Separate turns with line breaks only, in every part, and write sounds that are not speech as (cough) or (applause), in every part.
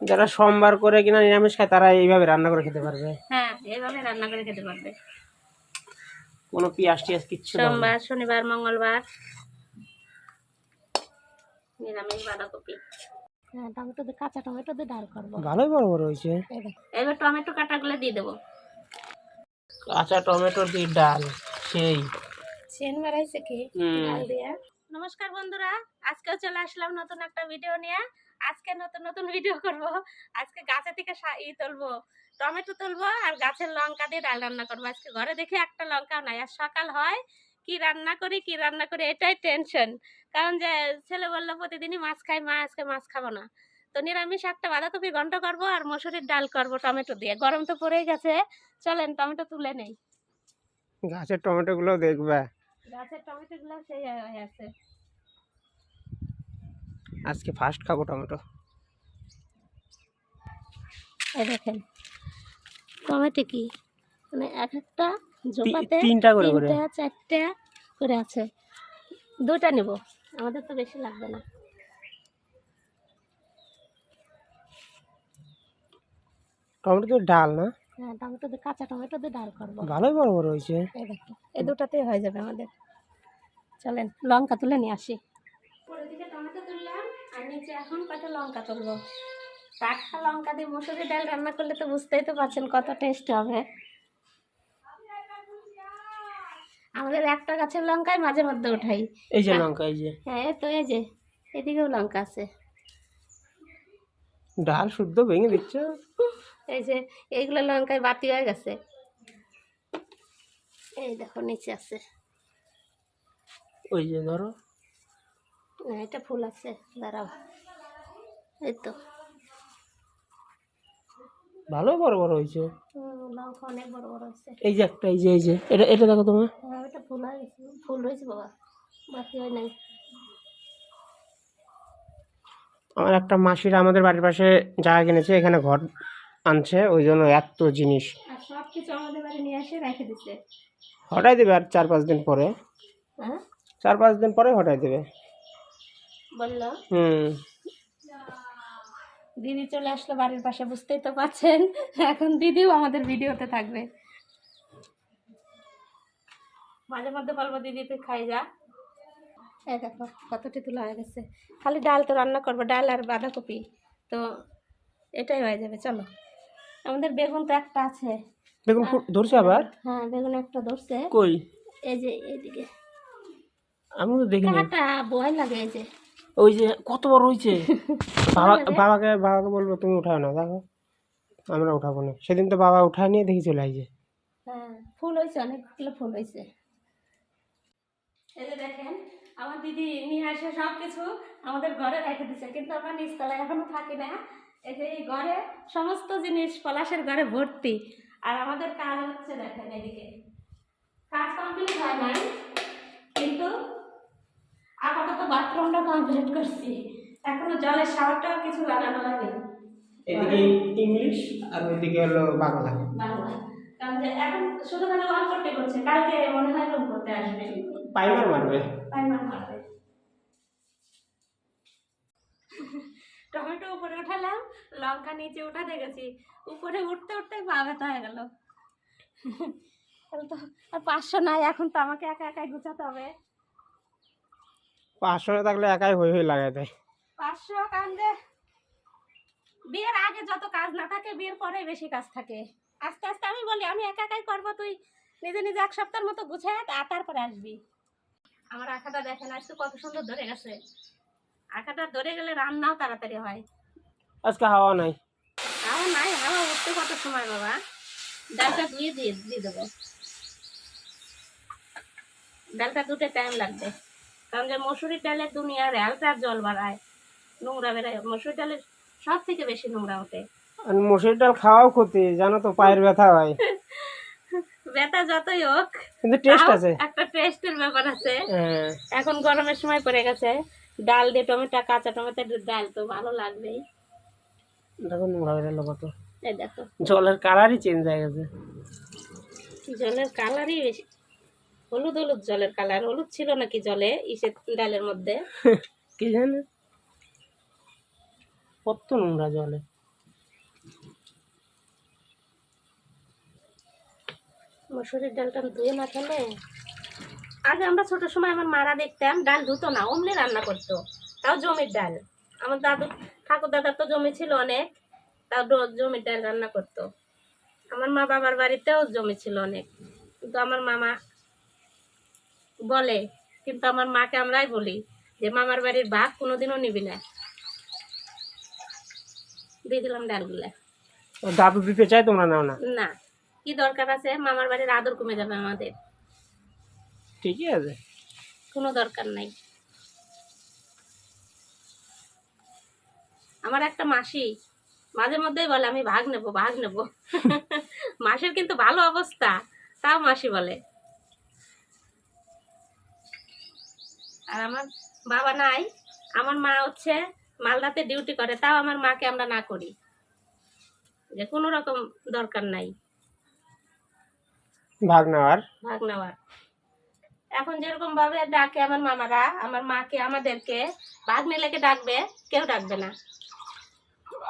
যারা সোমবার করে কিনা নিরামিষ খায় তারা এইভাবে রান্না করে খেতে পারবে।
হ্যাঁ এইভাবে রান্না করে খেতে পারবে।
কোনো পেঁয়াজ টিয়াজ কিচ্ছু
সোমবার শনিবার মঙ্গলবার। নিরামিষ বাঁধাকপি। হ্যাঁ টমেটো দিয়ে কাঁচা টমেটো দিয়ে ডাল করব।
ভালোই বড় বড় হয়েছে
এবার টমেটো কাটাগুলো দিয়ে দেবো।
কাঁচা টমেটো দিয়ে ডাল সেই।
চেন বাড়াইছে কি?
হুম।
ডাল দিয়ে। নমস্কার বন্ধুরা আজকেও চলে আসলাম নতুন একটা ভিডিও নিয়ে। আজকে নতুন নতুন ভিডিও করব। আজকে গাছে থেকে ই তুলবো টমেটো তুলবো আর গাছের লঙ্কা দিয়ে ডাল রান্না করব। আজকে ঘরে দেখে একটা লঙ্কাও নাই। আর সকাল হয় কি রান্না করি কি রান্না করি এটাই টেনশন কারণ যে ছেলে বলল প্রতিদিনই মাছ খাই মা আজকে মাছ খাব না। তো নিরামিষ একটা বাঁধাকপি ঘন্ট করব আর মসুরির ডাল করব টমেটো দিয়ে। গরম তো পড়েই গেছে। চলেন টমেটো তুলে নেই।
গাছের টমেটো গুলো দেখবে।
গাছের টমেটো গুলো সেই হয়ে আছে।
আজকে ফার্স্ট খাব টমেটো।
এই দেখেন টমেটো কি? মানে এক একটা জোপাতে
তিনটা করে করে।
চারটা করে আছে। দুইটা নিব আমাদের তো বেশি লাগবে না।
টমেটো দিয়ে ডাল না?
হ্যাঁ টমেটো দিয়ে কাঁচা টমেটো দিয়ে ডাল করব।
ভালোই বড় বড় হয়েছে।
এই দেখো এই দুটাতেই হয়ে যাবে আমাদের। চলেন লঙ্কা তুলে নিয়ে আসি উপরের দিকে টমেটো তুললাম আর নিচে এখন কটা লঙ্কা তুলবো? টাটকা লঙ্কা দিয়ে মসুরি ডাল রান্না করলে তো বুঝতেই তো পারছেন কত টেস্ট হবে। আমাদের একটা গাছের লঙ্কাই মাঝে মধ্যে উঠাই।
এই যে লঙ্কা এই যে।
হ্যাঁ তো এই যে। এদিকেও লঙ্কা আছে।
ডাল শুদ্ধ ভেঙে দিচ্ছ।
এই যে এইগুলো লঙ্কায় বাতি হয়ে গেছে। এই দেখো নিচে আছে।
ওই যে ধরো।
না এটা ফুল আছে দাঁড়াও। এই তো।
ভালো বড় বড় হয়েছে।
অনেক বড়
এই যে একটা এই যে এই যে এটা এটা দেখো তোমার।
হ্যাঁ ওটা ফুল ফুল রয়েছে বাবা বাকি হয় নাই।
আমার একটা মাসির আমাদের বাড়ির পাশে জায়গা কিনেছে এখানে ঘর আনছে ওই জন্য এত জিনিস।
সব কিছু আমাদের বাড়ি নিয়ে এসে রেখে দিছে।
হটাই দেবে আর চার পাঁচ দিন পরে।
হ্যাঁ?
চার পাঁচ দিন পরে হটাই দেবে।
বলল।
হুম।
দিদি চলে আসলো বাড়ির পাশে বুঝতেই তো পাচ্ছেন এখন দিদিও আমাদের ভিডিওতে থাকবে। মাঝে মধ্যে বলব দিদি তুই খাই যা। এই দেখো কতটি তুলা হয়ে গেছে। খালি ডাল তো রান্না করব ডাল আর বাঁধাকপি। তো এটাই হয়ে যাবে চলো। আমাদের বেগুন তো একটা আছে।
বেগুন ধরছে আবার?
হ্যাঁ বেগুন একটা ধরছে।
কই?
এই যে এইদিকে।
আমি তো দেখিনি।
কাটা বয় লাগে এই যে।
ওই যে কত বড় হয়েছে? (laughs) বাবা বাবাকে? বাবাকে বলব তুমি উঠাও না দেখো। আমরা উঠাবো না। সেদিন তো বাবা উঠায় নিয়ে দেখি চলে আসছে
হ্যাঁ ফুল হয়েছে অনেকগুলো ফুল হয়েছে। এই যে দেখেন আমার দিদি নিয়ে আসে সব কিছু আমাদের ঘরে রেখে দিছে। কিন্তু আমরা নিচতলায় এখনও থাকি না। এই যে এই ঘরে সমস্ত জিনিস পলাশের ঘরে ভর্তি। আর আমাদের কাজ হচ্ছে দেখেন এদিকে। কাজ কমপ্লিট হয় নাই কিন্তু আপাতত বাথরুমটা কমপ্লিট করছি। এখনও জলের শাওয়ারটাও কিছু লাগানো হয়নি।
এদিকে ইংলিশ আর ওইদিকে হলো বাংলা।
বাংলা। কারণ যে এখন শুধু খালি ওয়াল করতে করছে। কালকে মনে হয় রুম করতে আসবে।
পাইমার মারবে।
পাইমান মারবে। টমেটো উপরে উঠালাম লঙ্কা নিচে উঠাতে গেছি। উপরে উঠতে উঠতে পা ব্যথা হয়ে গেল। তাহলে তো আর পাঁচশো নাই এখন তো আমাকে একা একাই গুছাতে হবে।
পাঁচশো থাকলে একাই হই হই লাগাই দেয়।
পাঁচশো যে বিয়ের আগে যত কাজ না থাকে বিয়ের পরে বেশি কাজ থাকে। আস্তে আস্তে আমি বলি আমি একা একাই করব তুই? নিজে নিজে এক সপ্তাহের মতো গুছায় তা- তারপরে আসবি। আমার আঁকাটা দেখেন আজকে কত সুন্দর ধরে গেছে। আঁকাটা ধরে গেলে রান্নাও তাড়াতাড়ি হয়।
আজকে হাওয়া নাই।
হাওয়া নাই হাওয়া উঠতে কত সময় বাবা? ডালটা ধুয়ে দিয়ে দিয়ে দেবো। ডালটা দুটো টাইম লাগবে। কারণ যে মসুরির ডালে দুনিয়ার হালকা জল বাড়ায় নোংরা বেড়ায়। মসুর ডালের সব থেকে বেশি নোংরা ওঠে।
মসুর ডাল খাওয়াও ক্ষতি জানো তো পায়ের ব্যথা হয়। (laughs)
ব্যথা যতই হোক
কিন্তু টেস্ট আছে।
একটা টেস্টের ব্যাপার আছে।
হ্যাঁ।
এখন গরমের সময় পড়ে গেছে। ডাল দিয়ে টমেটো কাঁচা টমেটো ডাল তো ভালো লাগবেই।
দেখো নোংরা বেরোলো কত।
এই দেখো।
জলের কালারই চেঞ্জ হয়ে গেছে।
জলের কালারই বেশি। হলুদ হলুদ জলের কালার হলুদ ছিল নাকি জলে? ইসের ডালের মধ্যে। (laughs)
কি জানে? কত নোংরা জলে।
মসুরির ডালটা ধুয়ে না খেলে? আগে আমরা ছোট সময় আমার মারা দেখতাম ডাল ধুতো না অমনি রান্না করতো। তাও জমির ডাল। আমার দাদু ঠাকুর দাদার তো জমি ছিল অনেক। তাও জমির ডাল রান্না করতো। আমার মা বাবার বাড়িতেও জমি ছিল অনেক। কিন্তু আমার মামা বলে কিন্তু আমার মাকে আমরাই বলি যে মামার বাড়ির ভাগ কোনোদিনও নিবি না। দিয়ে দিলাম ডালগুলা।
দিতে চাই তোমরা নাও না?
না। কি দরকার আছে? মামার বাড়ির আদর কমে যাবে আমাদের।
ঠিকই আছে।
কোনো দরকার নাই। আমার একটা মাসি মাঝে মধ্যেই বলে আমি ভাগ নেব ভাগ নেব। মাসির কিন্তু ভালো অবস্থা তাও মাসি বলে। আর আমার বাবা নাই আমার মা হচ্ছে মালদাতে ডিউটি করে তাও আমার মাকে আমরা না করি। যে কোনো রকম দরকার নাই।
ভাগ নেওয়ার
ভাগ নেওয়ার এখন যেরকম ভাবে ডাকে আমার মামারা আমার মাকে আমাদেরকে ভাগ নিলেকে ডাকবে কেউ ডাকবে না।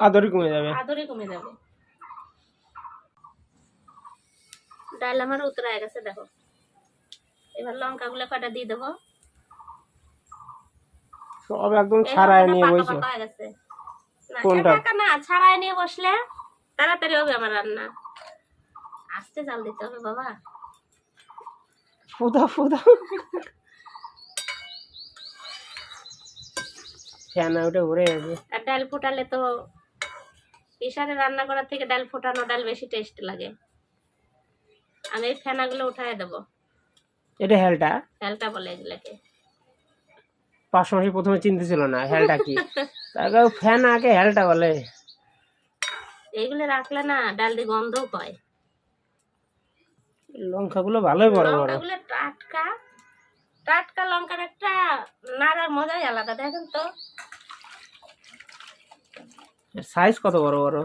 আদরই কমে যাবে।
আদরই কমে যাবে। ডাল আমার উতরায় গেছে দেখো। এবার লঙ্কা গুলো কটা দিয়ে দেবো।
সব একদম নিয়ে
না
কোনটা?
না নিয়ে বসলে তাড়াতাড়ি হবে আমার রান্না। আস্তে চাল দিতে হবে বাবা।
ফুদা ফুদা। ফ্যান ঘুরে গেছে।
আর ডাল ফোটালে তো প্রেশারে রান্না করার থেকে ডাল ফোটানো ডাল বেশি টেস্ট লাগে। আমি এই ফেনাগুলো উঠায় দেবো।
এটা হেলটা?
ডালটা বলে এগুলোকে।
মাসি প্রথমে চিনতে ছিল না হেলটা কি। তারপর ফ্যান আগে হেলটা বলে।
এইগুলো রাখলে না ডাল দিয়ে গন্ধও পায়।
লঙ্কাগুলো ভালোই বড় বড়।
লঙ্কাগুলো টাটকা। টাটকা লঙ্কার একটা নাড়ার মজাই আলাদা দেখেন তো।
সাইজ কত বড় বড়?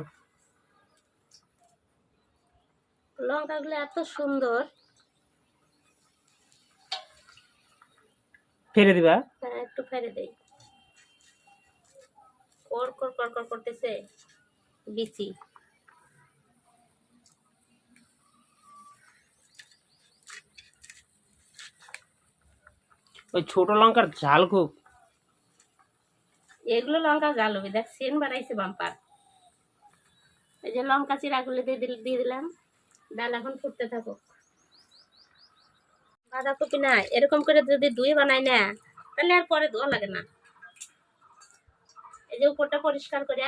লঙ্কাগুলো এত সুন্দর।
ফেলে দিবা।
একটু ফেলে দেই। কর কর কর কর করতেছে বিচি।
ওই ছোট লঙ্কার ঝাল খুব।
এগুলো লঙ্কা গালবি দেখ সেন বাড়াইছে বাম্পার। এই যে লঙ্কা চিরাগুলো দিয়ে দিয়ে দিলাম। ডাল এখন ফুটতে থাকুক। বাঁধাকপি না এরকম করে যদি দুই বানাই না তাহলে আর পরে ধোয়া লাগে না। এই যে উপরটা পরিষ্কার করে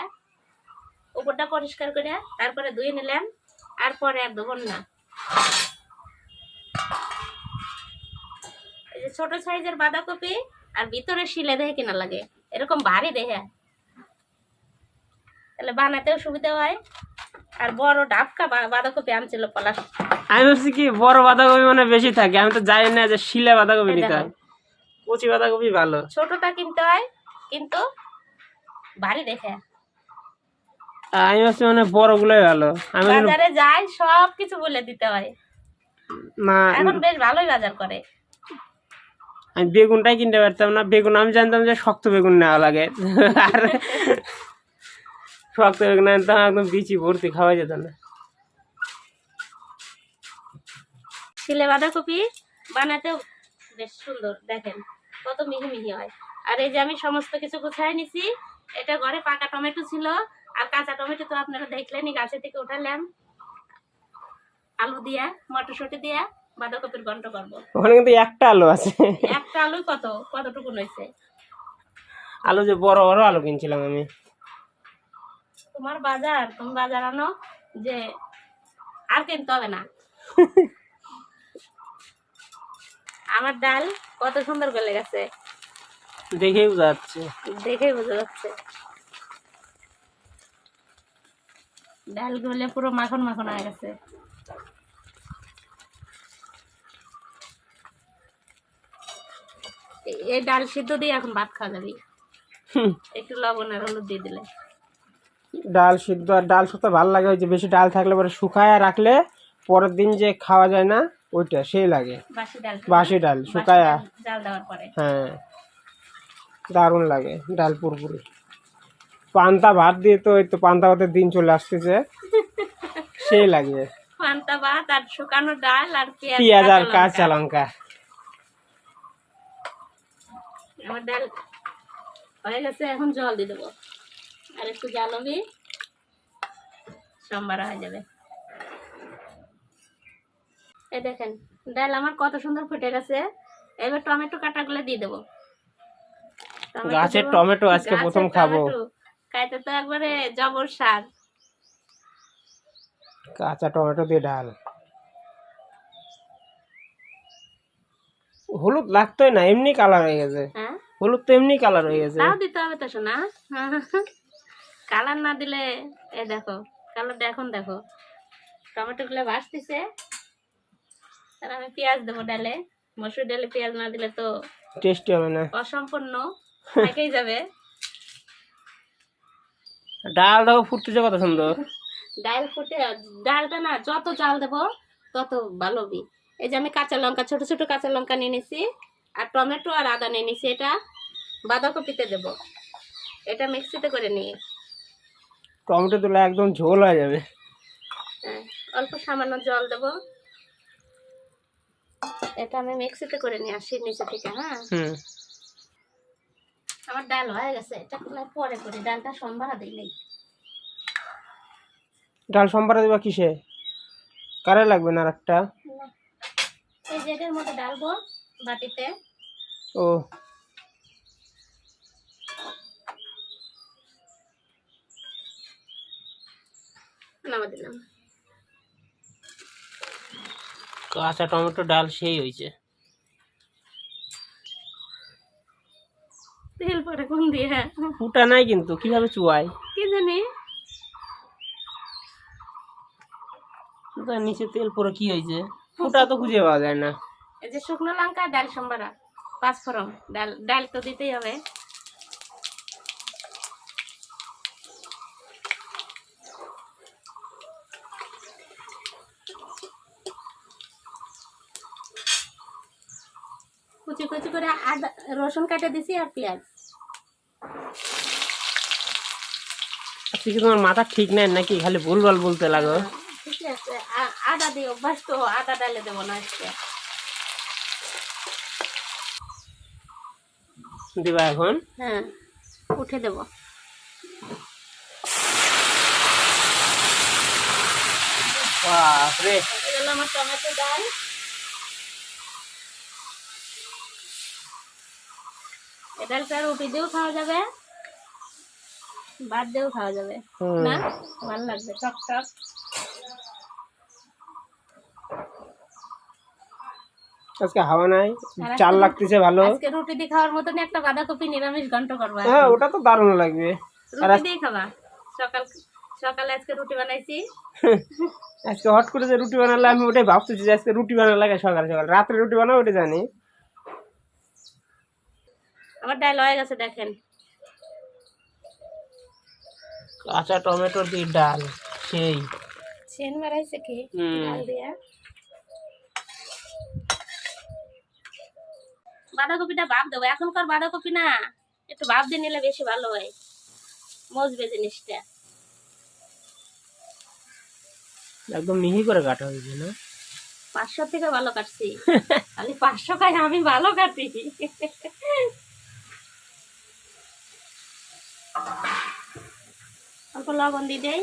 উপরটা পরিষ্কার করে তারপরে ধুয়ে নিলাম আর পরে আর ধোবন না। এই যে ছোট সাইজের বাঁধাকপি আর ভিতরে শিলে দেখে কিনা লাগে এরকম ভারী দেখে তাহলে বানাতেও সুবিধা হয় আর বড় ডাবকা বাঁধাকপি আনছিল পলাশ।
আমি ভাবছি কি বড় বাঁধাকপি মানে বেশি থাকে আমি তো জানি না যে শিলা বাঁধাকপি নিতে হয়। কচি বাঁধাকপি ভালো।
ছোটটা কিনতে হয় কিন্তু বাড়ি দেখে।
আমি ভাবছি মানে বড়গুলোই ভালো। আমি
বাজারে যায় সব কিছু বলে দিতে হয়।
না
এখন বেশ ভালোই বাজার করে।
আমি বেগুনটাই কিনতে পারতাম না। বেগুন আমি জানতাম যে শক্ত বেগুন নেওয়া লাগে। আর শক্ত বেগুন আনতাম একদম বিচি ভর্তি খাওয়া যেত না।
শিলে বাঁধাকপি বানাতেও বেশ সুন্দর দেখেন। কত মিহি মিহি হয়। আর এই যে আমি সমস্ত কিছু গুছাই নিছি এটা ঘরে পাকা টমেটো ছিল আর কাঁচা টমেটো তো আপনারা দেখলেনই গাছে থেকে উঠালাম। আলু দিয়া মটরশুঁটি দিয়া বাঁধাকপির ঘন্ট করব।
ওখানে কিন্তু একটা আলু আছে।
একটা আলু কত? কতটুকু নইছে
আলু যে বড় বড় আলু কিনছিলাম আমি।
তোমার বাজার তুমি বাজার আনো যে আর কিনতে হবে না। (laughs) আমার ডাল কত সুন্দর গলে গেছে
দেখেই বোঝা যাচ্ছে।
দেখেই বোঝা যাচ্ছে। ডাল গলে পুরো মাখন মাখন হয়ে গেছে। এই ডাল সিদ্ধ দিয়ে এখন ভাত খাওয়া যাবে। একটু লবণ আর হলুদ দিয়ে দিলে।
ডাল সিদ্ধ আর ডাল শুক্তো ভালো লাগে ওই যে বেশি ডাল থাকলে পরে শুকায় রাখলে পরের দিন যে খাওয়া যায় না ওইটা সেই লাগে।
বাসি ডাল
শুকায়া।
ডাল দেওয়ার পরে।
হ্যাঁ। দারুণ লাগে ডাল পুরপুরি। পান্তা ভাত দিয়ে তো এই তো পান্তা ভাতের দিন চলে আসতেছে। সেই লাগে।
পান্তা ভাত আর শুকানো ডাল আর পেঁয়াজ
আর
কাঁচা লঙ্কা। আমার ডাল হয়ে গেছে এখন জল দিয়ে দেবো। আর একটু জাল হবে সোমবার হয়ে যাবে। এই দেখেন ডাল আমার কত সুন্দর ফুটে গেছে। এবার টমেটো কাটাগুলো দিয়ে দেবো।
গাছের টমেটো আজকে প্রথম খাব।
খাইতে তো একবারে জবর স্বাদ।
কাঁচা টমেটো দিয়ে ডাল। হলুদ লাগতোই না এমনি কালার হয়ে গেছে।
হ্যাঁ?
হলুদ তো এমনি কালার হয়ে গেছে।
তাও দিতে হবে তো শোনা কালার না দিলে এ দেখো কালারটা এখন দেখো। টমেটো গুলো ভাসতেছে আর আমি পেঁয়াজ দেবো ডালে। মসুর ডালে পেঁয়াজ না দিলে তো
টেস্টি হবে না।
অসম্পূর্ণ (laughs) থেকেই যাবে।
ডাল দেখো ফুটতেছে কত সুন্দর।
ডাল ফুটে ডালটা না যত চাল দেবো তত ভালো হবে। এই যে আমি কাঁচা লঙ্কা ছোট ছোট কাঁচা লঙ্কা নিয়ে নিছি আর টমেটো আর আদা নিয়ে নিছি এটা বাঁধাকপিতে দেব। এটা মিক্সিতে করে নিয়ে।
টমেটো দিলে একদম ঝোল হয়ে যাবে।
হ্যাঁ, অল্প সামান্য জল দেব। এটা আমি মিক্সিতে করে নিয়ে আসি নিচে থেকে হ্যাঁ?
হুম।
আমার ডাল হয়ে গেছে এটা কোনো পরে করি ডালটা সোমবার দিই নেই।
ডাল সম্বারে দিবা কিসে? কারে লাগবে না আর একটা?
এই জায়গার মধ্যে ডালবো বাটিতে।
ও।
নামা দিলাম।
কাঁচা টমেটো ডাল সেই হয়েছে।
তেল পরে কোন দিয়ে? হ্যাঁ
ফুটা নাই কিন্তু কীভাবে চুয়াই
কি জানি?
তার নিচে তেল পরে কি হয়েছে? ফুটা তো খুঁজে পাওয়া যায় না।
এই যে শুকনো লঙ্কা ডাল সোমবারা পাঁচ ফোড়ন ডাল ডাল তো দিতেই হবে। কুচি কুচি করে আদা রসুন কাটে দিছি আর পেঁয়াজ।
আজকে কি তোমার মাথা ঠিক নাই নাকি? খালি ভুলভাল বলতে লাগো।
ঠিক আছে। আদা দিয়ে অভ্যাস তো আদা ডালে দেবো না আজকে।
দিবা এখন?
হ্যাঁ উঠে দেবো।
বাপরে।
আমার টমেটো ডাল। ডালটা রুটি দিয়েও খাওয়া যাবে ভাত দিয়েও খাওয়া যাবে। না? ভালো লাগবে টক টক
আজকে হাওয়া নাই চাল লাগতেছে ভালো।
আজকে রুটি দিয়ে খাওয়ার মতন একটা বাঁধাকপি নিরামিষ ঘন্ট করব
হ্যাঁ ওটা তো দারুণ লাগবে।
রুটি দিয়ে খাবা। সকাল সকালে আজকে রুটি বানাইছি।
আজকে হট করে যে রুটি বানালে আমি ওটাই ভাবতেছি যে আজকে রুটি বানালে লাগে সকাল সকাল। রাত্রে রুটি বানাবো ওটা জানি।
আমার ডাল হয়ে গেছে দেখেন।
কাঁচা টমেটো দিয়ে ডাল সেই।
চেন মারাইছে কি? ডাল দিয়া। বাঁধাকপিটা ভাপ দেবো এখনকার বাঁধাকপি না একটু ভাব দিয়ে নিলে বেশি ভালো হয় মজবে জিনিসটা।
একদম মিহি করে কাটা হয়েছে না?
পাঁচশো থেকে ভালো কাটছি। (laughs) খালি পাঁচশো খাই আমি ভালো কাটি। অল্প লবণ দিয়ে দেই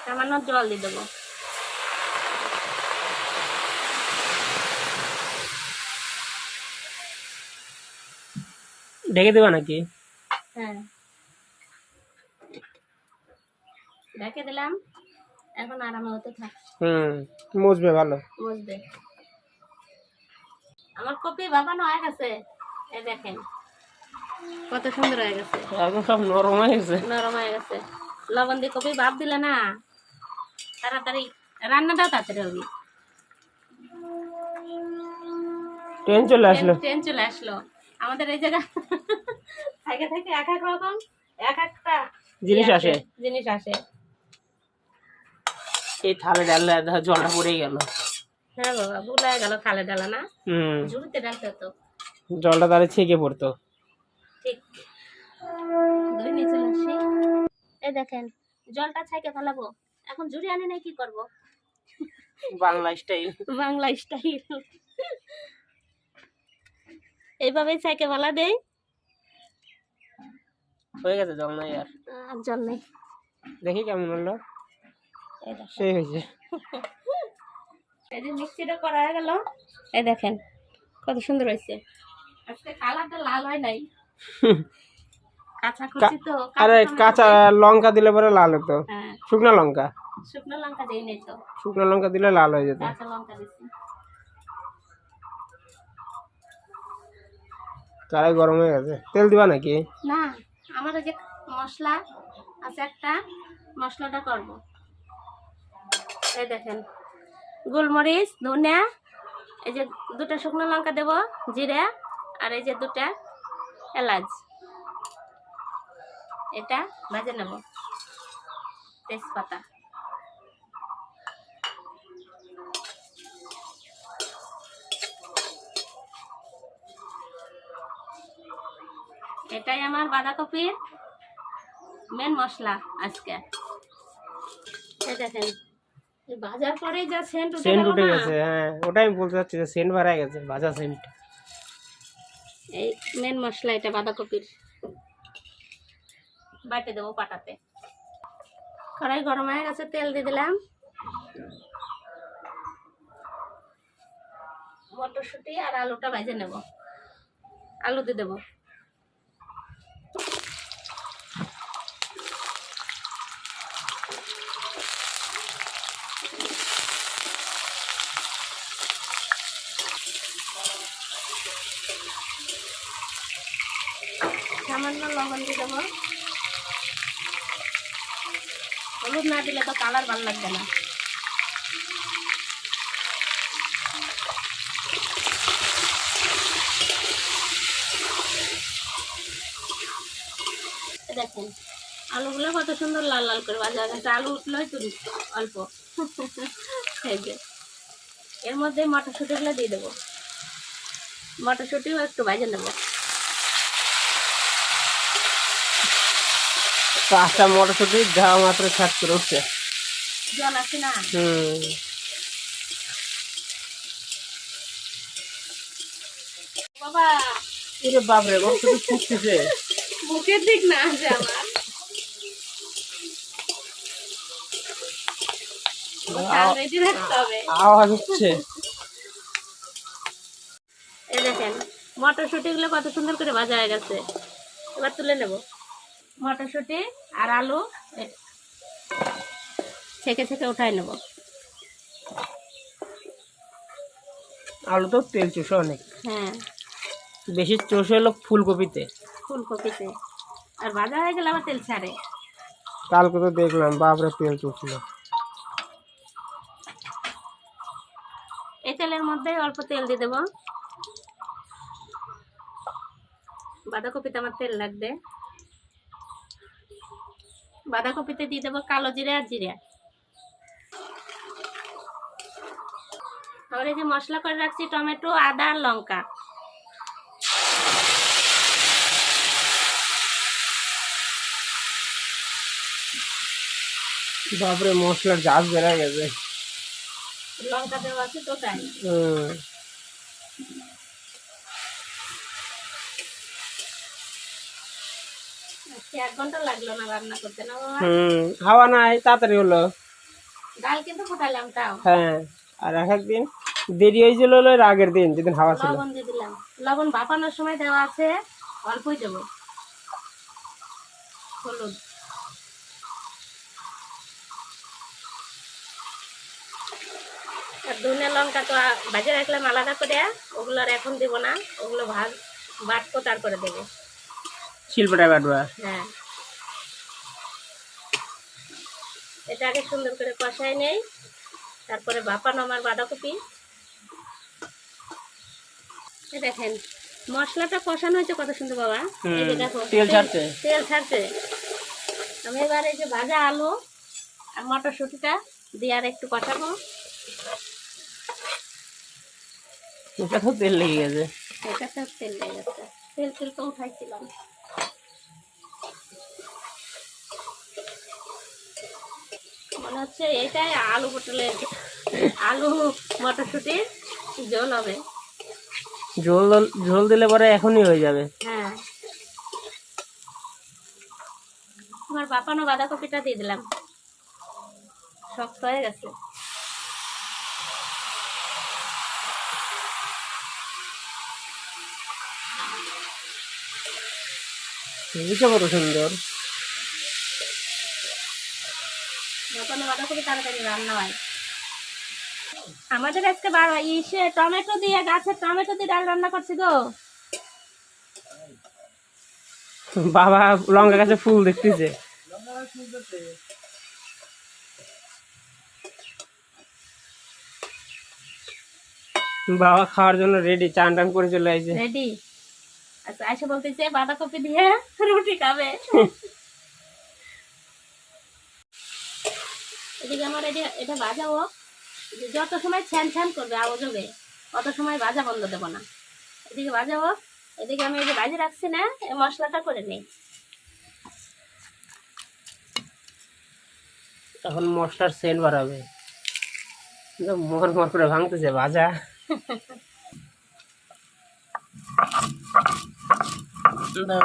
সামান্য জল দিয়ে দেবো
ঢেকে দেবা নাকি
হ্যাঁ রেখে দিলাম এখন আরামে হতে থাক
হুম মুছবে ভালো
বুঝবে আমার কপি বাবানো হয়ে গেছে। এই দেখেন। কত সুন্দর হয়ে গেছে।
একদম সব নরম হয়ে গেছে।
নরম হয়ে গেছে। লবণ দিয়ে কপি ভাপ দিলে না তাড়াতাড়ি রান্নাটাও তাড়াতাড়ি হবে
ট্রেন চলে আসলো।
ট্রেন চলে আসলো। আমাদের এই জায়গা (laughs) থেকে থেকে এক এক রকম এক একটা
জিনিস আসে।
জিনিস আসে।
এই থালে দেখো জলটা পড়েই গেল।
হ্যাঁ বাবা ভুলে গেল খালে ডালা না?
হুম।
ঝুড়িতে ডালতে তো।
জলটা তাহলে ছেঁকে পড়তো।
ঠিক। ধুই নিয়ে চলে আসি। এই দেখেন জলটা ছাইকে ফেলাবো। এখন জুড়ি আনি নাই কি করব?
বাংলা স্টাইল
বাংলা স্টাইল এইভাবে ছাইকে ফেলা দেই।
হয়ে গেছে জল নাই আর।
আর জল নেই।
দেখি কেমন হলো। সেই হয়েছে। (laughs)
এই যে মিক্সিটা করা হয়ে গেল এই দেখেন কত সুন্দর হয়েছে। আজকে কালারটা লাল হয় নাই। (laughs) কাঁচা করছি তো
আরে কাঁচা লঙ্কা দিলে পরে লাল হতো।
হ্যাঁ।
শুকনো লঙ্কা?
শুকনো লঙ্কা দিই নাই তো।
শুকনো লঙ্কা দিলে লাল হয়ে যেত।
কাঁচা লঙ্কা দিচ্ছি
কড়াই গরম হয়ে গেছে। তেল দিবা নাকি?
না আমার যে মশলা আছে একটা মশলাটা করব। এই দেখেন। গোলমরিচ, ধনিয়া, এই যে দুটা শুকনো লঙ্কা দেব, জিরা, আর এই যে দুটা এলাচ। এটা ভাজে নেব। তেজপাতা। এটাই আমার বাঁধাকপির মেন মশলা আজকে। দেখেন। ভাজার পরে যা সেন্ট উঠে
সেন্ট উঠে গেছে হ্যাঁ ওটাই আমি বলতে চাচ্ছি যে সেন্ট বাড়ায় গেছে ভাজা সেন্ট।
এই মেন মশলা এটা বাঁধাকপির। বাটে দেবো পাটাতে। কড়াই গরম হয়ে গেছে তেল দিয়ে দিলাম। মটরশুঁটি আর আলুটা ভেজে নেব। আলু দিয়ে দেবো। সামান্য লবণ দিয়ে দেবো। হলুদ না দিলে তো কালার ভালো লাগবে না। দেখেন, আলুগুলো কত সুন্দর লাল লাল করে ভাজা গেছে। আলু উঠলেই তো অল্প। এর মধ্যে মটরশুঁটিগুলো দিয়ে দেবো। মটরশুঁটিও একটু ভাজে নেব।
পাঁচটা মটরশুটি দেওয়া মাত্র ছাট করে উঠছে।
জল আছে না?
হুম।
বাবা।
এরে বাপরে মটরশুঁটি ফুটতেছে।
মুখের দিক না আছে আমার। রেডি রাখতে হবে।
আওয়াজ হচ্ছে।
এই দেখেন মটরশুঁটি গুলো কত সুন্দর করে ভাজা হয়ে গেছে। এবার তুলে নেব। মটরশুঁটি আর আলু ছেঁকে ছেঁকে উঠাই নেব।
আলু তো তেল চুষে অনেক।
হ্যাঁ।
বেশি চষে হলো ফুলকপিতে।
ফুলকপিতে। আর ভাজা হয়ে গেলে আবার তেল ছাড়ে।
কালকে তো দেখলাম বাপরে তেল চুষছিল
এই তেলের মধ্যে অল্প তেল দিয়ে দেবো। বাঁধাকপিতে আমার তেল লাগবে। বাঁধাকপিতে দিয়ে দেবো কালো জিরে আর জিরে। আবার এই যে মশলা করে রাখছি টমেটো আদা আর লঙ্কা।
বাপরে মশলার জাজ বেড়ে গেছে।
লঙ্কা দেওয়া আছে তো তাই
হুম
আজকে এক ঘণ্টা লাগল না রান্না করতে না বাবা?
হুম হাওয়া নাই তাড়াতাড়ি হলো।
ডাল কিন্তু ফুটালাম তাও।
হ্যাঁ আর এক একদিন দেরি হয়েছিল এর আগের দিন যেদিন হাওয়া ছিল।
লবণ দিয়ে দিলাম। লবণ ভাপানোর সময় দেওয়া আছে অল্পই দেবো। হলুদ। আর ধনে লঙ্কা তো ভাজে রাখলাম আলাদা করে ওগুলো আর এখন দেবো না ওগুলো ভাজ বাটবো তারপরে দেবো।
শিল্পটা বাটবা
হ্যাঁ। এটা আগে সুন্দর করে কষাই নেই। তারপরে বাপানো আমার বাঁধাকপি। দেখেন মশলাটা কষানো হয়েছে কত সুন্দর বাবা। এই যে দেখো
তেল ছাড়ছে।
তেল ছাড়ছে। আমি এবার এই যে ভাজা আলু আর মটরশুঁটিটা দিয়ে আর একটু কষাবো।
এটা তো তেল লেগে গেছে।
এটা তো তেল লেগে গেছে। তেল তেল তো উঠাইছিলাম। মনে হচ্ছে এটাই আলু পটলের আলু মটরশুটির ঝোল হবে।
ঝোল ঝোল দিলে পরে এখনই হয়ে যাবে।
হ্যাঁ। তোমার বাপানো বাঁধাকপিটা দিয়ে দিলাম। শক্ত হয়ে গেছে।
কত সুন্দর।
বাঁধাকপি তাড়াতাড়ি রান্না হয়। আমাদের আজকে বার ইসে টমেটো দিয়ে গাছের টমেটো দিয়ে ডাল রান্না করছি গো।
বাবা লঙ্কা গাছে ফুল দেখতেছে। বাবা খাওয়ার জন্য রেডি চান টান করে চলে আসছে
রেডি আচ্ছা আইসে বলতেছে বাঁধাকপি দিয়ে রুটি খাবে। (laughs) এদিকে আমার এটা এটা বাজাবো। যে যত সময় ছ্যান ছ্যান করবে আওয়াজ হবে অত সময় বাজা বন্ধ দেবো না। এদিকে বাজাবো এদিকে আমি এই যে বাজে রাখছি না মশলাটা করে নেই।
তখন মশলার সেন্ট বাড়াবে। মর মর করে ভাঙতেছে ভাজা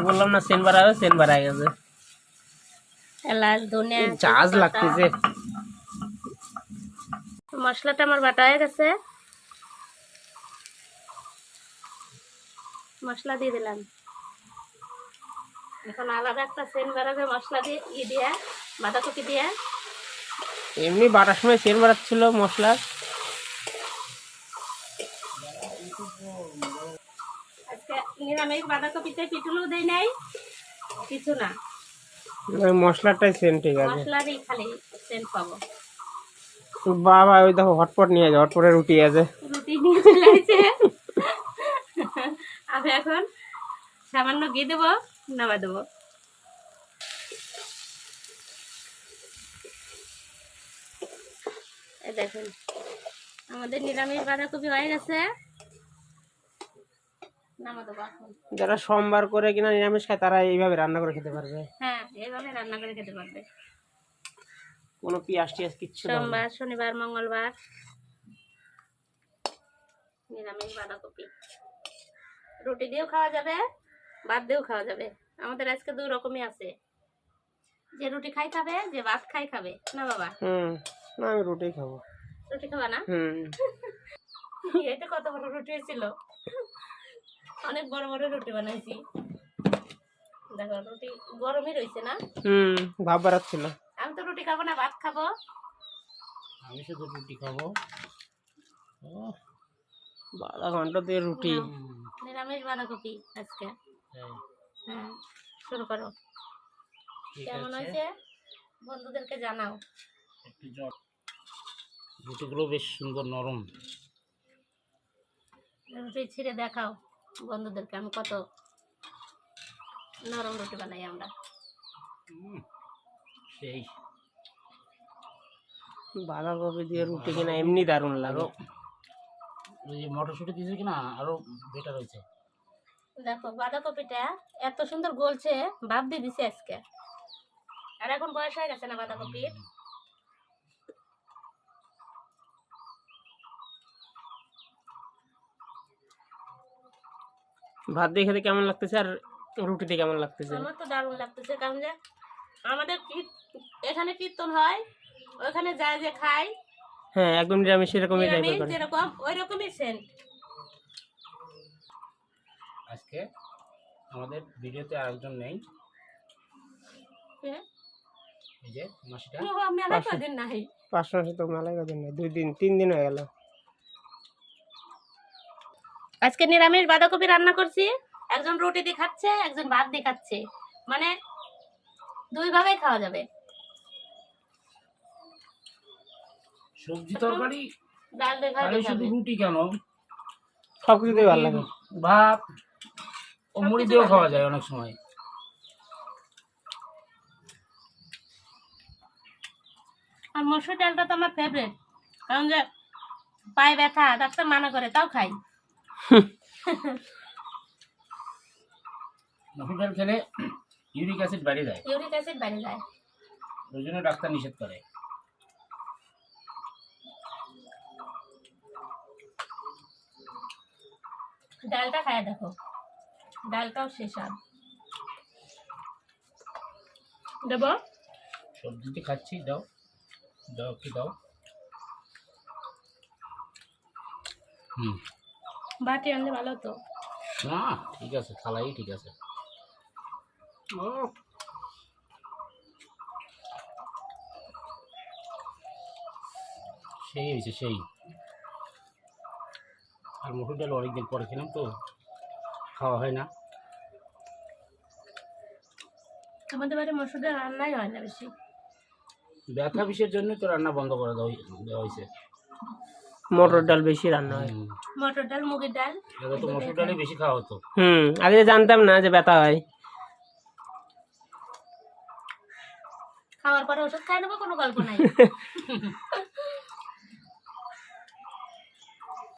বললাম না সেন্ট বাড়াবে সেন্ট বাড়ায় গেছে।
এলাচ
চার্জ লাগতেছে।
মশলাটা আমার বাটা হয়ে গেছে। মশলা দিয়ে দিলাম। এখন আলাদা একটা সেন্ট বেরোবে মশলা দিয়ে ই দিয়ে বাঁধাকপি দিয়ে।
এমনি বাটার সময় সেন বাড়াচ্ছিল মশলা।
আজকে নিরামিষ বাঁধাকপিতে পিটুলও দেয় নাই কিছু না।
মশলাটাই সেন্ট ঠিক আছে।
মশলারই খালি সেন্ট পাবো।
বাবা ওই দেখো হটপট নিয়ে যায় হটপটে রুটি আছে।
রুটি নিয়ে চলে আসছে আমি এখন সামান্য ঘি দেবো নামা দেবো। দেখুন আমাদের নিরামিষ বাঁধাকপি হয়ে গেছে।
যারা সোমবার করে কিনা নিরামিষ খায় তারা এইভাবে রান্না করে খেতে পারবে।
হ্যাঁ এইভাবে রান্না করে খেতে পারবে।
কোনো পিঁয়াজ টিয়াজ কিচ্ছু না।
সোমবার শনিবার মঙ্গলবার। নিরামিষ বাঁধাকপি। রুটি দিয়েও খাওয়া যাবে ভাত দিয়েও খাওয়া যাবে। আমাদের আজকে দুই রকমই আছে। যে রুটি খাই খাবে যে ভাত খাই খাবে। না বাবা?
হুম না আমি রুটি খাব।
রুটি খাবা না?
হুম। (laughs)
এটা কত বড় রুটি ছিল অনেক বড় বড় রুটি বানাইছি। দেখো রুটি গরমই রয়েছে না?
হুম ভাব বাড়াচ্ছিল
আমি তো রুটি খাব না ভাত খাব।
আমি শুধু রুটি খাব।
বারো ঘণ্টা দিয়ে রুটি।
নিরামিষ বাঁধাকপি আজকে।
হ্যাঁ,
শুরু করো। কেমন
আছে।
হয়েছে? বন্ধুদেরকে জানাও।
রুটিগুলো বেশ সুন্দর নরম।
রুটি ছিঁড়ে দেখাও বন্ধুদেরকে আমি কত নরম রুটি বানাই আমরা।
সেই
বাঁধাকপি দিয়ে রুটি কিনা এমনি দারুণ লাগে।
আরও ওই যে মটরশুঁটি দিয়েছে কিনা আরও বেটার হয়েছে।
দেখো বাঁধাকপিটা এত সুন্দর গলছে ভাব দিয়ে দিছে আজকে। আর এখন বয়স হয়ে গেছে না বাঁধাকপির
ভাত দিয়ে খেতে কেমন লাগতেছে আর রুটিতে কেমন লাগতেছে?
আমার তো দারুণ লাগতেছে কারণ যে আমাদের এখানে কীর্তন হয় ওইখানে যায় যে খাই
হ্যাঁ একদম নিরামিষ টাইপের
নিরামিষ
করে।
যেরকম ওই রকমই সেন্ট
আজকে আমাদের ভিডিওতে আরেকজন নেই। এই যে মাসিটা।
মেলা কদিন নাই
পাঁচ মাসে তো মেলায় কদিন নেই? দুই দিন তিন দিন হয়ে গেল।
আজকে নিরামিষ বাঁধাকপি রান্না করছি। একজন রুটি দিয়ে খাচ্ছে একজন ভাত দিয়ে খাচ্ছে। মানে দুই ভাবেই খাওয়া যাবে।
সবজি তরকারি
ডাল দিয়ে
শুধু রুটি কেন?
সব কিছুতেই ভালো লাগে।
ভাত ও মুড়ি দিয়েও খাওয়া যায় অনেক সময়।
আর মসুর ডালটা তো আমার ফেভারিট কারণ যে পায়ে ব্যথা ডাক্তার মানা করে তাও খাই।
মসুর ডাল খেলে ইউরিক অ্যাসিড বেড়ে যায়
ইউরিক অ্যাসিড বেড়ে যায়
ওই জন্য ডাক্তার নিষেধ করে।
ডালটা খায় দেখো। ডালটাও শেষ আর। দেবো?
সবজিতে খাচ্ছি দাও। দাও কি দাও। হুম।
বাটি আনলে ভালো তো
না ঠিক আছে থালাই ঠিক আছে। সেই হয়েছে সেই। আর মুসুর ডাল অনেকদিন পরে খেলাম তো খাওয়া হয় না।
তোমাদের বাড়ি মসুর ডাল রান্নাই হয় না বেশি?
ব্যথা বিষের জন্য তো রান্না বন্ধ করে দেওয়া হয়েছে।
মটর ডাল বেশি রান্না হয়।
মটর ডাল মুগের ডাল।
আগে তো মসুর ডালই বেশি খাওয়া হতো।
হুম আগে জানতাম না যে ব্যথা হয়।
খাওয়ার পরে ওষুধ খাই নেব কোনো গল্প নাই। (laughs)